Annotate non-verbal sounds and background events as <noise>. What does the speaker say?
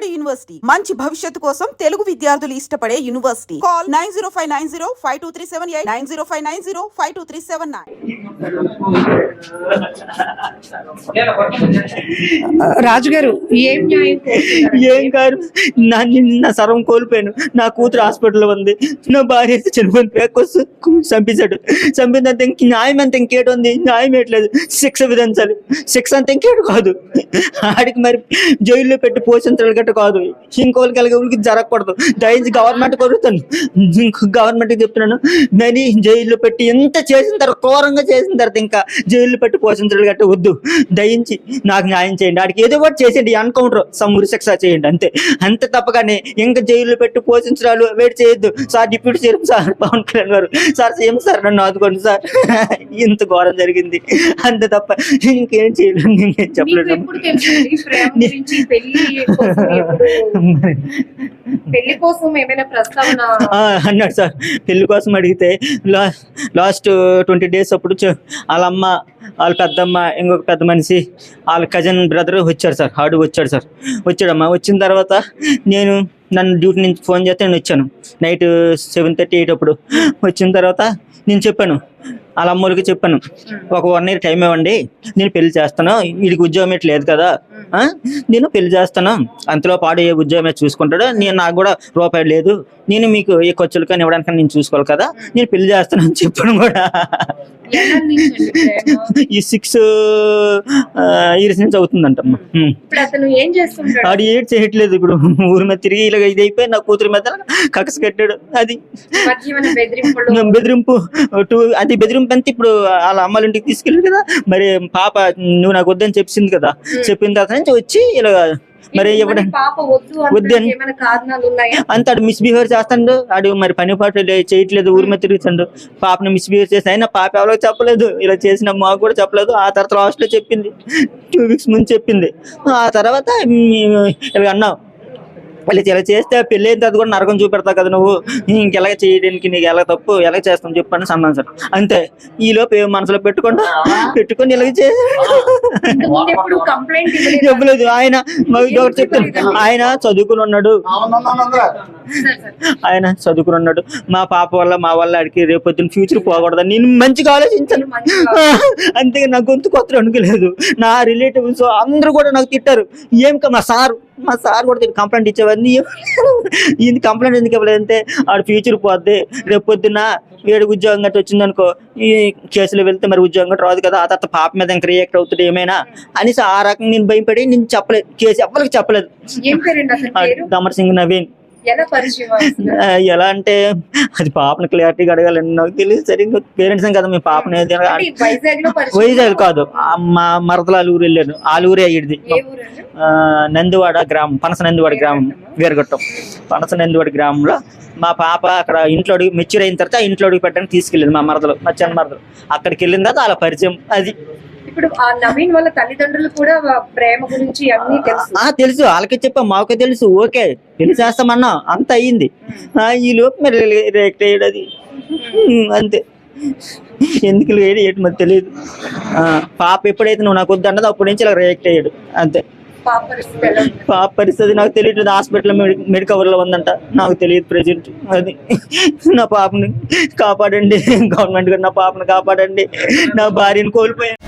Vijayawada university. మంచి భవిష్యత్తు కోసం తెలుగు విద్యార్థులు ఇష్టపడే university. Call nine zero five nine zero five two three seven eight nine zero five nine zero five two three seven nine. రాజుగారు ఏం? ఏం కాదు నా నా సర్వం కోల్పోయాను. నా కూతురు హాస్పిటల్లో ఉంది. నా భార్య చనిపోయిన పేకొస్తూ చంపించాడు చంపిందంత ఇంక న్యాయం అంత ఇంకేటి ఉంది? న్యాయం ఏట్లేదు శిక్ష విధించాలి. శిక్ష అంత ఇంకేటి కాదు. ఆడికి మరి జైల్లో పెట్టి పోషించాలి గట్ట కాదు. ఇంకోళ్ళకి అలాగే జరగకూడదు. దయించి గవర్నమెంట్ కోరుతాను గవర్నమెంట్కి చెప్తున్నాను. నేను జైల్లో పెట్టి ఎంత చేసిన తర్వాత ఘోరంగా చేసిన తర్వాత ఇంకా జైల్లో పెట్టి పోషించడం గట్ట వద్దు. దయించి నాకు న్యాయం చేయండి. ఆడికి ఏదో ఒకటి చేసేయండి. ఎన్కౌంటర్ సమూరి శిక్ష చేయండి. అంతే. అంతే తప్పగానే ఇంకా జైల్లో పెట్టి పోషించడాలు వెయిట్ చేయొద్దు. Sir deputy CM sir Pawan Kalyan గారు. సార్ సీఎం సార్ నన్ను ఆదుకోండి సార్. ఇంత ఘోరం జరిగింది. అంతే తప్ప ఇంకేం చేయలేదు ఇంకేం చెప్పలేదు <laughs> పెళ్ళి కోసం ఏమైనా ప్రస్తావన? అన్నాడు సార్. పెళ్ళి కోసం అడిగితే లాస్ట్ ట్వంటీ డేస్ అప్పుడు వాళ్ళ అమ్మ వాళ్ళ పెద్దమ్మ ఇంకొక పెద్ద మనిషి వాళ్ళ కజిన్ బ్రదర్ వచ్చాడు సార్. హార్డు వచ్చాడు సార్. వచ్చాడమ్మా. వచ్చిన తర్వాత నేను నన్ను డ్యూటీ నుంచి ఫోన్ చేస్తే నేను వచ్చాను. నైట్ సెవెన్ థర్టీ ఎయిట్ అప్పుడు. వచ్చిన తర్వాత నేను చెప్పాను వాళ్ళ అమ్మోళ్ళకి చెప్పాను. ఒక వన్ ఇయర్ టైం ఇవ్వండి నేను పెళ్ళి చేస్తాను. వీడికి ఉద్యోగం ఎట్లా లేదు కదా. ఆ? నేను పెళ్ళి చేస్తాను. అంతలో పాడు ఏ ఉద్యోగమే చూసుకుంటాడు నేను నాకు కూడా రూపాయి లేదు. నేను మీకు ఏ ఖర్చులు కానీ ఇవ్వడానికి నేను చూసుకోవాలి కదా. నేను పెళ్ళి చేస్తాను అని చెప్పడం కూడా. ఈ సిక్స్ ఇయర్స్ నుంచి చేస్తుంటాడు? ఆడు ఏడ్ చేయట్లేదు ఇప్పుడు. ఊరి మీద తిరిగి ఇలా ఇది అయిపోయి నా కూతురి మీద కకస కట్టాడు. అది బెదిరింపు టూ అది బెదిరింపు అంతే ఇప్పుడు వాళ్ళ అమ్మాళ్ళ ఇంటికి తీసుకెళ్ళి కదా. మరి పాప నువ్వు నాకు వద్దని చెప్పింది కదా. చెప్పిన తర్వాత నుంచి వచ్చి ఇలా మరి వద్దు వద్దని- అంత మిస్బిహేవ్ చేస్తాడు. ఆడు మరి పని పాట చేయట్లేదు ఊరి మీద తిరుగుతాడు. పాపని మిస్బిహేవ్ చేసి అయినా పాప ఎవరో చెప్పలేదు. ఇలా చేసిన మాకు కూడా చెప్పలేదు. ఆ తర్వాత లాస్ట్లో చెప్పింది. టూ వీక్స్ ముందు చెప్పింది. ఆ తర్వాత ఇలా అన్నావు వాళ్ళు ఇలా చేస్తే పెళ్ళి అయిన తర్వాత కూడా నరకం చూపెడతావు కదా నువ్వు. ఇంకెలా చేయడానికి నీకు ఎలా తప్పు ఎలా చేస్తాం చెప్పని అన్నాను సార్ అంతే. ఈ లోపు ఏం మనసులో పెట్టుకుంటా పెట్టుకొని ఇలాగ చేసి ఇంతకుముందు ఎప్పుడు కంప్లైంట్ ఇవ్వలేదు. చెప్పలేదు ఆయన ఒకటి చెప్తాను. ఆయన చదువుకుని ఉన్నాడు. ఆయన చదువుకుని ఉన్నాడు. మా పాప వల్ల మా వల్ల ఆడికి రేపు పొద్దున్న ఫ్యూచర్ పోకూడదు నేను మంచిగా ఆలోచించాను. అంతే నా గొంతు కొత్త అనుకోలేదు. నా రిలేటివ్స్ అందరూ కూడా నాకు తిట్టారు. ఏం కా- మా సార్? మా సార్ కూడా తిట్టి కంప్లైంట్ ఇచ్చేవాడిని. ఇది కంప్లైంట్ ఎందుకు ఇవ్వలేదంటే ఆడ ఫ్యూచర్ పోద్ది. రేపు పొద్దున్న వేడి ఉద్యోగం గట్ట వచ్చింది అనుకో ఈ కేసులో వెళ్తే మరి ఉద్యోగం గట్ట రాదు కదా ఆ తర్వాత పాప మీద ఇంకా రియాక్ట్ అవుతుంది ఏమైనా అనేసి ఆ రకంగా నేను భయపడి నేను చెప్పలేదు. కేసు ఎవరికి చెప్పలేదు. దమర్ సింగ్ నవీన్. ఎలా అంటే అది పాపని క్లారిటీగా అడగాలండి నాకు తెలియదు సరిగ్గా. పేరెంట్స్ కదా మీ పాపని వైజాగ్ కాదు మా మరదల ఊరు వెళ్ళాను ఆలూరే అయ్యిది ఊరండి? నందివాడ గ్రామం పనస నందివాడ గ్రామం వీరగొట్టం. పనస నందివాడ గ్రామంలో మా పాప అక్కడ ఇంట్లో అడిగి మెచ్యూర్ అయిన తర్వాత ఇంట్లో అడిగి పెట్టడానికి తీసుకెళ్ళింది మా మరదలు మా చిన్న మరదలు. అక్కడికి వెళ్ళిన తర్వాత అలా పరిచయం అది. ఇప్పుడు ఆ నవీన్ వాళ్ళ తల్లిదండ్రులు కూడా ప్రేమ గురించి అన్ని తెలుసు. తెలుసు. వాళ్ళకి చెప్పా మాకు తెలుసు. ఓకే పెళ్ళి చేస్తామన్నా. అంత అయ్యింది ఈ లోపు మరి రియాక్ట్ అయ్యాడు అది. ఉమ్, అంతే. ఎందుకు వేడి ఏంటి మరి తెలియదు. ఆ, పాప ఎప్పుడైతే నువ్వు నాకు వద్దన్నదో అప్పటి నుంచి ఇలా రియాక్ట్ అయ్యాడు. అంతే. పాప పరిస్థితి నాకు తెలియట్లేదు. హాస్పిటల్ మెడికవర్లో ఉందంట. నాకు తెలియదు ప్రెసెంట్ అది నా పాపని కాపాడండి. గవర్నమెంట్ గారు నా పాపని కాపాడండి. నా భార్యను కోల్పోయాను.